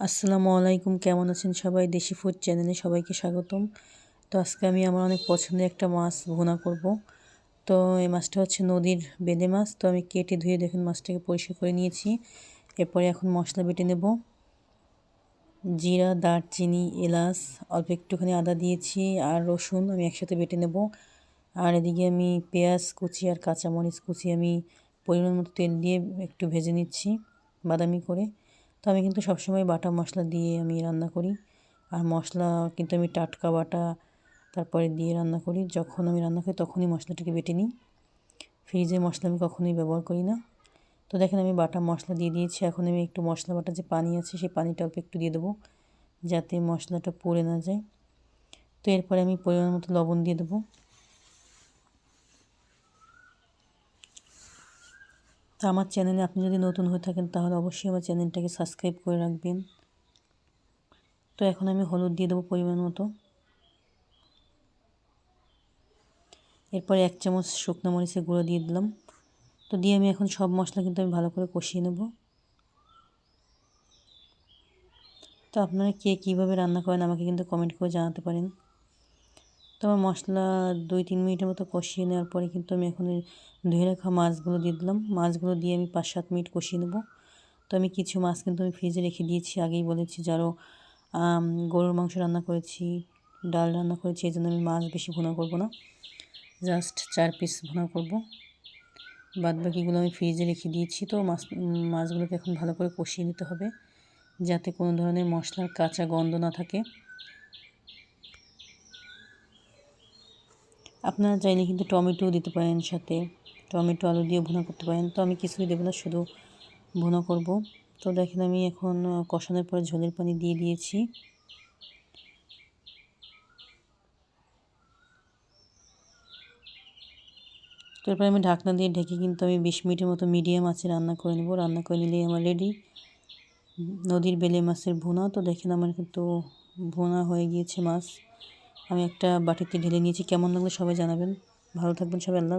আসসালামু আলাইকুম, কেমন আছেন সবাই? দেশি ফুড চ্যানেলে সবাইকে স্বাগতম। তো আজকে আমি আমার অনেক পছন্দের একটা মাছ ভুনা করব। তো এই মাছটা হচ্ছে নদীর বেলে মাছ। তো আমি কেটে ধুয়ে দেখুন মাছটাকে পরিষ্কার করে নিয়েছি। এরপরে এখন মশলা বেটে নেব। জিরা, দারচিনি, এলাচ, অল্প একটুখানি আদা দিয়েছি আর রসুন আমি একসাথে বেটে নেব। আর এদিকে আমি পেঁয়াজ কুচি আর কাঁচামরিচ কুচি আমি পরিমাণ মতো তেল দিয়ে একটু ভেজে নিচ্ছি বাদামি করে। তো আমি কিন্তু সবসময় বাটা মশলা দিয়ে আমি রান্না করি। আর মশলা কিন্তু আমি টাটকা বাটা তারপরে দিয়ে রান্না করি। যখন আমি রান্না করি তখনই মশলাটাকে বেটে নিই। ফ্রিজে মশলা আমি কখনোই ব্যবহার করি না। তো দেখেন আমি বাটা মশলা দিয়ে দিয়েছি। এখন আমি একটু মশলা বাটা যে পানি আছে সেই পানিটা অল্প একটু দিয়ে দেবো যাতে মশলাটা পড়ে না যায়। তো এরপরে আমি পরিমাণ মতো লবণ দিয়ে দেবো। তো আমার চ্যানেলে আপনি যদি নতুন হয়ে থাকেন, তাহলে অবশ্যই আমার চ্যানেলটাকে সাবস্ক্রাইব করে রাখবেন। তো এখন আমি হলুদ দিয়ে দেবো পরিমাণ মতো। এরপরে এক চামচ শুকনো মরিচের গুঁড়ো দিয়ে দিলাম। তো দিয়ে আমি এখন সব মশলা কিন্তু আমি ভালো করে কষিয়ে নেব। তো আপনারা কে কীভাবে রান্না করেন আমাকে কিন্তু কমেন্ট করে জানাতে পারেন। তো আমার মশলা দুই, তিন মিনিটের মতো কষিয়ে নেওয়ার পরে কিন্তু আমি এখন ধুয়ে রাখা মাছগুলো দিয়ে দিলাম। মাছগুলো দিয়ে আমি পাঁচ, সাত মিনিট কষিয়ে নেব। তো আমি কিছু মাছ কিন্তু আমি ফ্রিজে রেখে দিয়েছি, আগেই বলেছি যারও গরুর মাংস রান্না করেছি, ডাল রান্না করেছি, এই জন্য আমি মাছ বেশি ভুনা করব না। জাস্ট চার পিস ভুনা করব। বাদ বাকিগুলো আমি ফ্রিজে রেখে দিয়েছি, তো মাছ, মাছগুলোকে এখন ভালো করে কষিয়ে নিতে হবে। যাতে কোনো ধরনের মশলার কাঁচা গন্ধ না থাকে। আপনারা চাইলে কিন্তু টমেটোও দিতে পারেন সাথে। টমেটো, আলু দিয়ে ভুনা করতে পারেন। তো আমি কিছুই দেবো না, শুধু ভুনা করব। তো দেখেন আমি এখন কষানোর পরে ঝোলের পানি দিয়ে দিয়েছি। তারপরে আমি ঢাকনা দিয়ে ঢেকে কিন্তু আমি বিশ মিনিটের মতো মিডিয়াম আছে রান্না করে নেব। রান্না করে নিলেই আমার রেডি নদীর বেলে মাছের ভুনা। তো দেখেন আমার কিন্তু ভুনা হয়ে গিয়েছে মাছ। আমি একটা বাটিতে ঢেলে নিয়েছি। কেমন লাগল সবাই জানাবেন। ভালো থাকবেন সবাই আল্লাহ